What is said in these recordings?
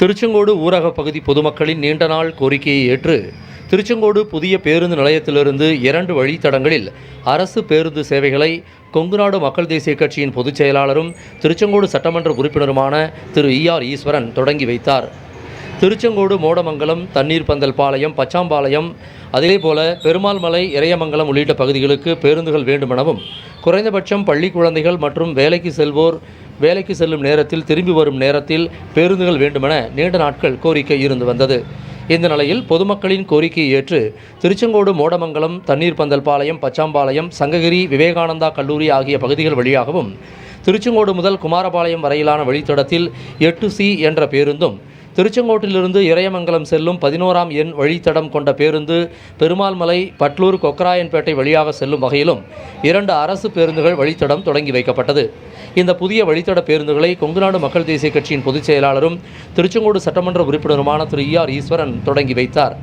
திருச்செங்கோடு ஊரக பகுதி பொதுமக்களின் நீண்ட நாள் கோரிக்கையை ஏற்று திருச்செங்கோடு புதிய பேருந்து நிலையத்திலிருந்து இரண்டு வழித்தடங்களில் அரசு பேருந்து சேவைகளை கொங்குநாடு மக்கள் தேசிய கட்சியின் பொதுச் செயலாளரும் திருச்செங்கோடு சட்டமன்ற உறுப்பினருமான திரு இஆர் ஈஸ்வரன் தொடங்கி வைத்தார். திருச்செங்கோடு மோடமங்கலம் தண்ணீர் பந்தல் பாளையம் பச்சாம்பாளையம் அதேபோல பெருமாள்மலை இறையமங்கலம் உள்ளிட்ட பகுதிகளுக்கு பேருந்துகள் வேண்டுமெனவும் குறைந்தபட்சம் பள்ளி குழந்தைகள் மற்றும் வேலைக்கு செல்வோர் வேலைக்கு செல்லும் நேரத்தில் திரும்பி வரும் நேரத்தில் பேருந்துகள் வேண்டுமென நீண்ட நாட்கள் கோரிக்கை இருந்து வந்தது. இந்த நிலையில் பொதுமக்களின் கோரிக்கையை ஏற்று திருச்செங்கோடு மோடமங்கலம் தண்ணீர் பந்தல் பாளையம் பச்சாம்பாளையம் சங்ககிரி விவேகானந்தா கல்லூரி ஆகிய பகுதிகள் வழியாகவும் திருச்செங்கோடு முதல் குமாரபாளையம் வரையிலான வழித்தடத்தில் எட்டு சி என்ற பேருந்தும் திருச்செங்கோட்டிலிருந்து இறையமங்கலம் செல்லும் பதினோராம் எண் வழித்தடம் கொண்ட பேருந்து பெருமாள்மலை பட்லூர் கொக்கராயன்பேட்டை வழியாக செல்லும் வகையிலும் இரண்டு அரசு பேருந்துகள் வழித்தடம் தொடங்கி வைக்கப்பட்டது. இந்த புதிய வழித்தட பேருந்துகளை கொங்குநாடு மக்கள் தேசிய கட்சியின் பொதுச் செயலாளரும் திருச்செங்கோடு சட்டமன்ற உறுப்பினருமான திரு இஆர் ஈஸ்வரன் தொடங்கி வைத்தார்.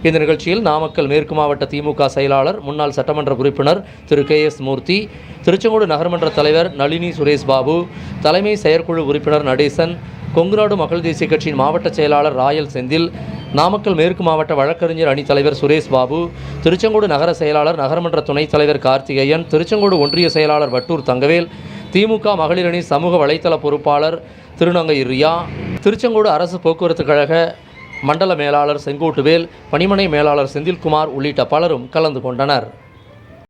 இந்த நிகழ்ச்சியில் நாமக்கல் மேற்கு மாவட்ட திமுக செயலாளர் முன்னாள் சட்டமன்ற உறுப்பினர் திரு கே எஸ் மூர்த்தி திருச்செங்கோடு நகர்மன்ற தலைவர் நளினி சுரேஷ் பாபு தலைமை செயற்குழு உறுப்பினர் நடேசன் கொங்குநாடு மக்கள் தேசிய கட்சியின் மாவட்ட செயலாளர் ராயல் செந்தில் நாமக்கல் மேற்கு மாவட்ட வழக்கறிஞர் அணித் தலைவர் சுரேஷ் பாபு திருச்செங்கோடு நகர செயலாளர் நகரமன்ற துணைத் தலைவர் கார்த்திகேயன் திருச்செங்கோடு ஒன்றிய செயலாளர் வட்டூர் தங்கவேல் திமுக மகளிர் அணி சமூக வலைத்தள பொறுப்பாளர் திருநங்கை ரியா திருச்செங்கோடு அரசு போக்குவரத்து கழக மண்டல மேலாளர் செங்கோட்டுவேல் பணிமனை மேலாளர் செந்தில்குமார் உள்ளிட்ட பலரும் கலந்து கொண்டனர்.